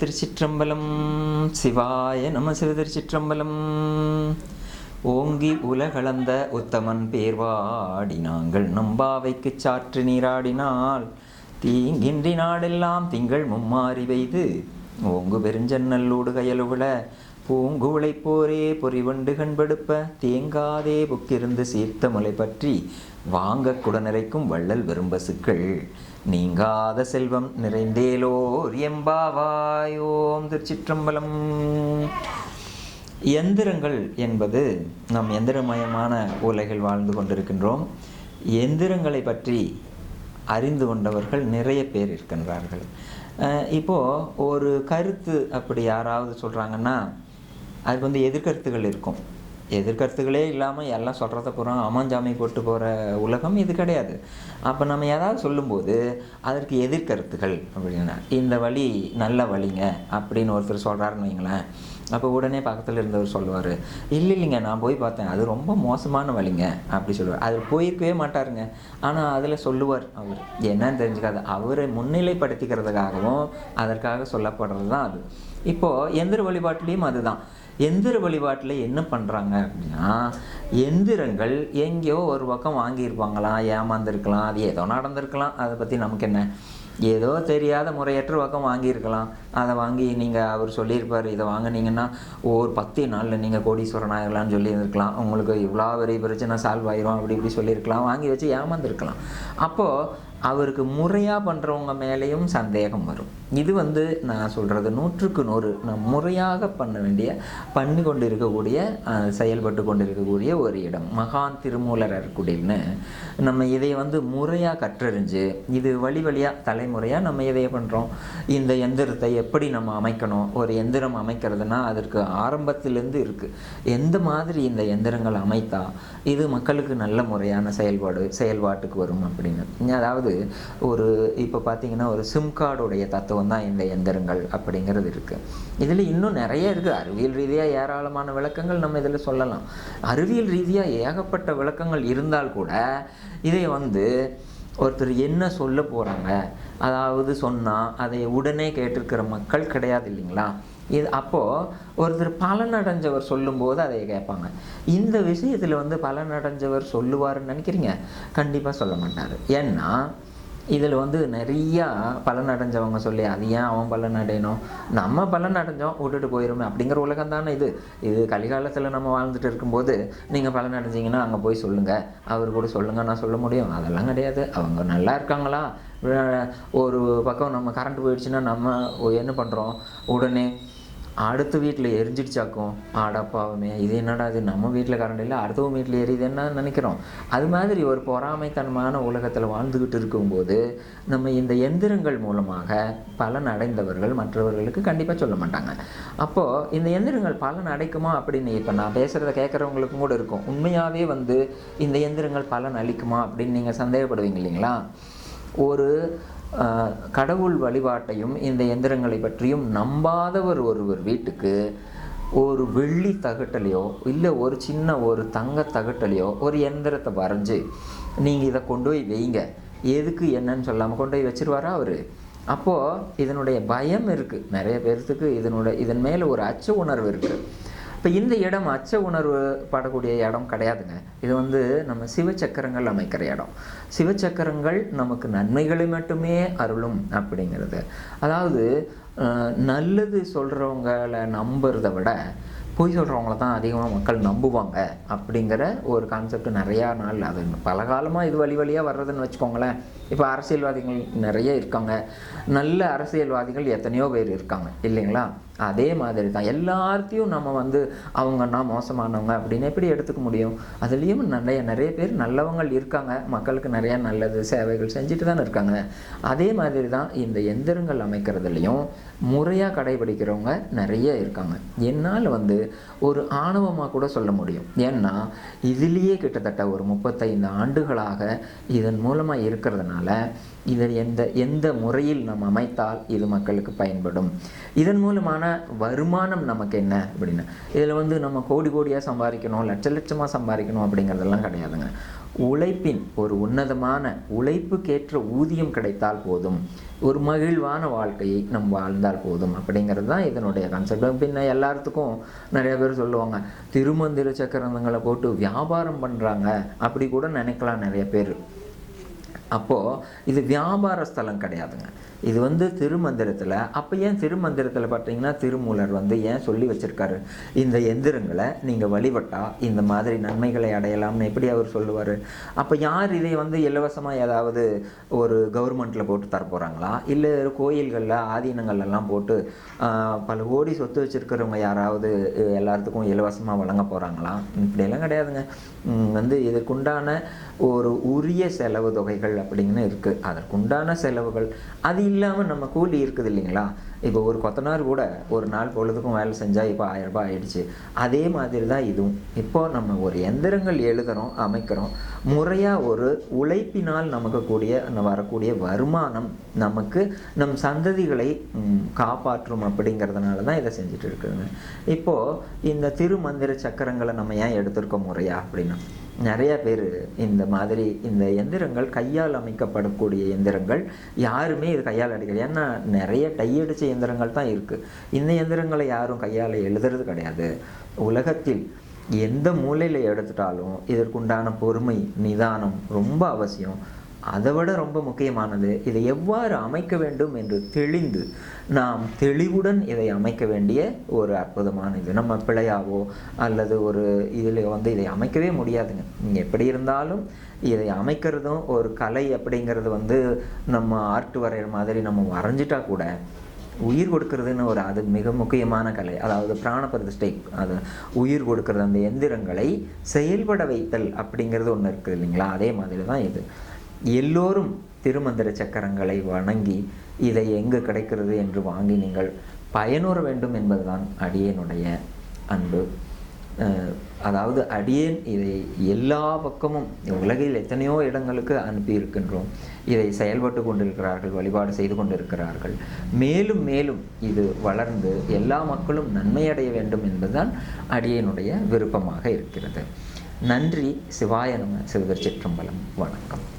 திருச்சிற்றம்பலம். சிவாய நம சிவ திருச்சிற்றம்பலம். ஓங்கி உலகளந்த உத்தமன் பேர்வாடி நாங்கள் நம்பாவைக்கு சாற்று நீராடினால் தீங்கின்றி நாடெல்லாம் திங்கள் மும்மாறி வைத்து ஓங்கு பெருஞ்சன்னல்லோடு கயலுவிழ பூங்குழை போரே பொறிவண்டு கண்படுப்ப தேங்காதே புக்கிருந்து சீர்த்த முலை பற்றி வாங்க குடநிறைக்கும் வள்ளல் விரும்பசுக்கள் நீங்காத செல்வம் நிறைந்தேலோர் எம்பாவாயோம் திருச்சிற்றம்பலம். எந்திரங்கள் என்பது நம் எந்திரமயமான உலகில் வாழ்ந்து கொண்டிருக்கின்றோம். எந்திரங்களை பற்றி அறிந்து கொண்டவர்கள் நிறைய பேர் இருக்கின்றார்கள். இப்போது ஒரு கருத்து அப்படி யாராவது சொல்கிறாங்கன்னா அதுக்கு வந்து எதிர்கருத்துகள் இருக்கும். எதிர்கருத்துகளே இல்லாமல் எல்லாம் சொல்கிறத பூரா அமாஞ்சாமி போட்டு போகிற உலகம் இது கிடையாது. அப்போ நம்ம ஏதாவது சொல்லும்போது அதற்கு எதிர்கருத்துகள் அப்படின்னா இந்த வழி நல்ல வழிங்க அப்படின்னு ஒருத்தர் சொல்கிறாருன்னு வைங்களேன். அப்போ உடனே பக்கத்தில் இருந்தவர் சொல்லுவார் இல்லை இல்லைங்க நான் போய் பார்த்தேன். அது ரொம்ப மோசமான வழிங்க அப்படி சொல்லுவார். அது போயிருக்கவே மாட்டாருங்க. ஆனால் அதில் சொல்லுவார் அவர். என்னன்னு தெரிஞ்சுக்காது. அவரை முன்னிலைப்படுத்திக்கிறதுக்காகவும் அதற்காக சொல்லப்படுறது தான் அது. இப்போது எந்திர வழிபாட்டுலேயும் அதுதான். எந்திர வழிபாட்டில் என்ன பண்ணுறாங்க அப்படின்னா எந்திரங்கள் எங்கேயோ ஒரு பக்கம் வாங்கியிருப்பாங்களாம் ஏமாந்துருக்கலாம் அது ஏதோ நடந்திருக்கலாம். அதை பற்றி நமக்கு என்ன? ஏதோ தெரியாத முறையற்ற பக்கம் வாங்கியிருக்கலாம். அதை வாங்கி நீங்கள் அவர் சொல்லியிருப்பார் இதை வாங்கினீங்கன்னா ஒரு பத்து நாளில் நீங்கள் கோடீஸ்வரன் ஆகலாம்னு சொல்லியிருக்கலாம் உங்களுக்கு இவ்வளோ பெரிய பிரச்சனை சால்வ் ஆயிரும் அப்படி இப்படி சொல்லியிருக்கலாம். வாங்கி வச்சு ஏமாந்துருக்கலாம். அப்போது அவருக்கு முறையாக பண்ணுறவங்க மேலேயும் சந்தேகம் வரும். இது வந்து நான் சொல்கிறது நூற்றுக்கு நூறு. நான் முறையாக பண்ண வேண்டிய பண்ணி கொண்டு இருக்கக்கூடிய செயல்பட்டு கொண்டு இருக்கக்கூடிய ஒரு இடம். மகான் திருமூலரர் குடில்னு நம்ம இதை வந்து முறையாக கற்றறிஞ்சு இது வழி வழியாக தலைமுறையாக நம்ம இதை பண்ணுறோம் இந்த எந்திரத்தை எப்படி நம்ம அமைக்கணும்? ஒரு எந்திரம் அமைக்கிறதுனா அதற்கு ஆரம்பத்திலேருந்து இருக்குது எந்த மாதிரி இந்த எந்திரங்கள் அமைத்தா இது மக்களுக்கு நல்ல முறையான செயல்பாடு செயல்பாட்டுக்கு வரும் அப்படின்னு. அதாவது ஒரு இப்போ பார்த்தீங்கன்னா ஒரு சிம் கார்டுடைய தத்துவம் தான் இந்த எந்திரங்கள் அப்படிங்கிறது இருக்குது இதில் இன்னும் நிறைய இருக்குது அறிவியல் ரீதியாக ஏராளமான விளக்கங்கள் நம்ம இதில் சொல்லலாம். அறிவியல் ரீதியாக ஏகப்பட்ட விளக்கங்கள் இருந்தால் கூட இதை வந்து ஒருத்தர் என்ன சொல்ல போகிறாங்க அதாவது சொன்னால் அதை உடனே கேட்டிருக்கிற மக்கள் கிடையாது இல்லைங்களா? இது அப்போது ஒருத்தர் பலனடைஞ்சவர் சொல்லும்போது அதை கேட்பாங்க. இந்த விஷயத்தில் வந்து பலனடைஞ்சவர் சொல்லுவாருன்னு நினைக்கிறீங்க? கண்டிப்பாக சொல்ல மாட்டார். ஏன்னா இதில் வந்து நிறையா பலன் அடைஞ்சவங்க சொல்லி அது ஏன் அவன் பலன் அடையணும் நம்ம பலன் அடைஞ்சோம் விட்டுட்டு போயிருமே அப்படிங்கிற உலகம் தானே இது. இது கலிகாலத்தில் நம்ம வாழ்ந்துட்டு இருக்கும்போது நீங்கள் பலன் அடைஞ்சிங்கன்னா அங்கே போய் சொல்லுங்கள் அவர் கூட சொல்லுங்கள் நான் சொல்ல முடியும். அதெல்லாம் கிடையாது. அவங்க நல்லா இருக்காங்களா? ஒரு பக்கம் நம்ம கரண்ட் போயிடுச்சுன்னா நம்ம என்ன பண்ணுறோம் உடனே அடுத்த வீட்டில் எரிஞ்சிடுச்சாக்கும் ஆடப்பாவுமே இது என்னடா இது? நம்ம வீட்டில் கரண்ட் இல்லை அடுத்தவங்க வீட்டில் எரியுதுன்னு நினைக்கிறோம்? அது மாதிரி ஒரு பொறாமைத்தனமான உலகத்தில் வாழ்ந்துக்கிட்டு இருக்கும்போது நம்ம இந்த எந்திரங்கள் மூலமாக பலன் அடைந்தவர்கள் மற்றவர்களுக்கு கண்டிப்பாக சொல்ல மாட்டாங்க. அப்போது இந்த எந்திரங்கள் பலன் அடைக்குமா அப்படின்னு இப்போ நான் பேசுகிறத கேட்குறவங்களுக்கும் கூட இருக்கும். உண்மையாகவே வந்து இந்த எந்திரங்கள் பலன் அளிக்குமா அப்படின்னு நீங்கள் சந்தேகப்படுவீங்க இல்லைங்களா? ஒரு கடவுள் வழிபாட்டையும் இந்த எந்திரங்களை பற்றியும் நம்பாதவர் ஒருவர் வீட்டுக்கு ஒரு வெள்ளி தகட்டலையோ இல்லை ஒரு சின்ன ஒரு தங்க தகட்டலையோ ஒரு எந்திரத்தை வரைஞ்சி நீங்கள் இதை கொண்டு போய் வைங்க. எதுக்கு என்னன்னு சொல்லாமல் கொண்டு போய் வச்சுருவாரா அவர்? அப்போது இதனுடைய பயம் இருக்குது நிறைய பேர்த்துக்கு இதனுடைய இதன் மேலே ஒரு அச்ச உணர்வு இருக்குது இப்போ இந்த இடம் அச்ச உணர்வு படக்கூடிய இடம் கிடையாதுங்க. இது வந்து நம்ம சிவச்சக்கரங்கள் அமைக்கிற இடம். சிவச்சக்கரங்கள் நமக்கு நன்மைகளை மட்டுமே அருளும் அப்படிங்கிறது. அதாவது நல்லது சொல்கிறவங்கள நம்புறதை விட பொய் சொல்கிறவங்கள தான் அதிகமாக மக்கள் நம்புவாங்க அப்படிங்கிற ஒரு கான்செப்ட் நிறையா நாள் அது பல காலமாக இது வழி வழியாக வர்றதுன்னு வச்சுக்கோங்களேன். இப்போ அரசியல்வாதிகள் நிறைய இருக்காங்க. நல்ல அரசியல்வாதிகள் எத்தனையோ பேர் இருக்காங்க. இல்லைங்களா? அதே மாதிரி தான். எல்லாத்தையும் நம்ம வந்து அவங்கன்னா மோசமானவங்க அப்படின்னு எப்படி எடுத்துக்க முடியும்? அதுலேயும் நிறைய நிறைய பேர் நல்லவங்கள் இருக்காங்க. மக்களுக்கு நிறைய நல்லது சேவைகள் செஞ்சுட்டு தானே இருக்காங்க. அதே மாதிரி தான் இந்த எந்திரங்கள் அமைக்கிறதுலையும் முறையாக கடைபிடிக்கிறவங்க நிறைய இருக்காங்க. என்னால் வந்து ஒரு ஆணவமாக கூட சொல்ல முடியும். ஏன்னா இதுலேயே கிட்டத்தட்ட ஒரு முப்பத்தைந்து ஆண்டுகளாக இதன் மூலமாக இருக்கிறதுனால இதை எந்த எந்த முறையில் நம்ம அமைத்தால் இது மக்களுக்கு பயன்படும்? இதன் மூலமான வருமானம் நமக்கு என்ன அப்படின்னா இதில் வந்து நம்ம கோடி கோடியாக சம்பாதிக்கணும் லட்ச லட்சமாக சம்பாதிக்கணும் அப்படிங்கிறதெல்லாம் கிடையாதுங்க. உழைப்பின் ஒரு உன்னதமான உழைப்புக்கேற்ற ஊதியம் கிடைத்தால் போதும். ஒரு மகிழ்வான வாழ்க்கையை நம் வாழ்ந்தால் போதும் அப்படிங்கிறது தான் இதனுடைய கான்செப்ட் பின்ன எல்லாத்துக்கும் நிறைய பேர் சொல்லுவாங்க திருமந்திர சக்கரங்களை போட்டு வியாபாரம் பண்ணுறாங்க அப்படி கூட நினைக்கலாம் நிறைய பேர். அப்போது இது வியாபார ஸ்தலம் கிடையாதுங்க. இது வந்து திருமந்திரத்தில் அப்போ ஏன் திருமந்திரத்தில் பார்த்தீங்கன்னா திருமூலர் வந்து ஏன் சொல்லி வச்சுருக்காரு? இந்த எந்திரங்களை நீங்கள் வழிபட்டால் இந்த மாதிரி நன்மைகளை அடையலாம்னு எப்படி அவர் சொல்லுவார்? அப்போ யார் இதை வந்து இலவசமாக ஏதாவது ஒரு கவர்மெண்ட்டில் போட்டு தர போகிறாங்களா இல்லை கோயில்களில் ஆதீனங்கள்லாம் போட்டு பல கோடி சொத்து வச்சுருக்கிறவங்க யாராவது எல்லாத்துக்கும் இலவசமாக வழங்க போகிறாங்களா இப்படியெல்லாம் கிடையாதுங்க. வந்து இதற்குண்டான ஒரு உரிய செலவு தொகைகள் அப்படின்னு இருக்குது அதற்குண்டான செலவுகள். அது இல்லாமல் நம்ம கூலி இருக்குது இல்லைங்களா? இப்போ ஒரு கொத்தனார் கூட ஒரு நாள் பொழுதுக்கும் வேலை செஞ்சால் இப்போ ஆயிரம் ரூபாய் ஆயிடுச்சு. அதே மாதிரி தான் இதுவும். இப்போ நம்ம ஒரு எந்திரங்கள் எழுதுகிறோம் அமைக்கிறோம். முறையாக ஒரு உழைப்பினால் நமக்கு கூடிய வரக்கூடிய வருமானம் நமக்கு நம் சந்ததிகளை காப்பாற்றும் அப்படிங்கிறதுனால தான் இதை செஞ்சுட்டு இருக்குதுங்க. இப்போது இந்த திருமந்திர சக்கரங்களை நம்ம ஏன் எடுத்திருக்கோம் முறையா அப்படின்னா? நிறைய பேர் இந்த மாதிரி இந்த எந்திரங்கள் கையால் அமைக்கப்படக்கூடிய எந்திரங்கள் யாருமே இது கையால் அடிக்கல. ஏன்னா நிறைய டையடிச்ச எந்திரங்கள் தான் இருக்குது இந்த எந்திரங்களை யாரும் கையால் எழுதுறது கிடையாது. உலகத்தில் எந்த மூலையில் எடுத்துட்டாலும் இதற்குண்டான பொறுமை நிதானம் ரொம்ப அவசியம். அதை விட ரொம்ப முக்கியமானது இதை எவ்வாறு அமைக்க வேண்டும் என்று தெளிந்து நாம் தெளிவுடன் இதை அமைக்க வேண்டிய ஒரு அற்புதமான இது. நம்ம பிழையாவோ அல்லது ஒரு இதில் வந்து இதை அமைக்கவே முடியாதுங்க. நீங்கள் எப்படி இருந்தாலும் இதை அமைக்கிறதும் ஒரு கலை அப்படிங்கிறது வந்து நம்ம ஆர்ட் வரைகிற மாதிரி நம்ம வரைஞ்சிட்டா கூட உயிர் கொடுக்கறதுன்னு ஒரு அது மிக முக்கியமான கலை. அதாவது பிராண பிரதிஷ்டை அது உயிர் கொடுக்கறது அந்த எந்திரங்களை செயல்பட வைத்தல் அப்படிங்கிறது ஒன்று இருக்குது இல்லைங்களா? அதே மாதிரி தான் இது. எல்லோரும் திருமந்திர சக்கரங்களை வணங்கி இதை எங்கு கிடைக்கிறது என்று வாங்கி நீங்கள் பயனுற வேண்டும் என்பதுதான் அடியேனுடைய அன்பு. அதாவது அடியேன் இதை எல்லா பக்கமும் உலகில் எத்தனையோ இடங்களுக்கு அனுப்பி இருக்கின்றோம் இதை செயல்பட்டு கொண்டிருக்கிறார்கள் வழிபாடு செய்து கொண்டிருக்கிறார்கள். மேலும் மேலும் இது வளர்ந்து எல்லா மக்களும் நன்மையடைய வேண்டும் என்பதுதான் அடியனுடைய விருப்பமாக இருக்கிறது. நன்றி. சிவாய நம. சிவதர் சிற்றம்பலம் வணக்கம்.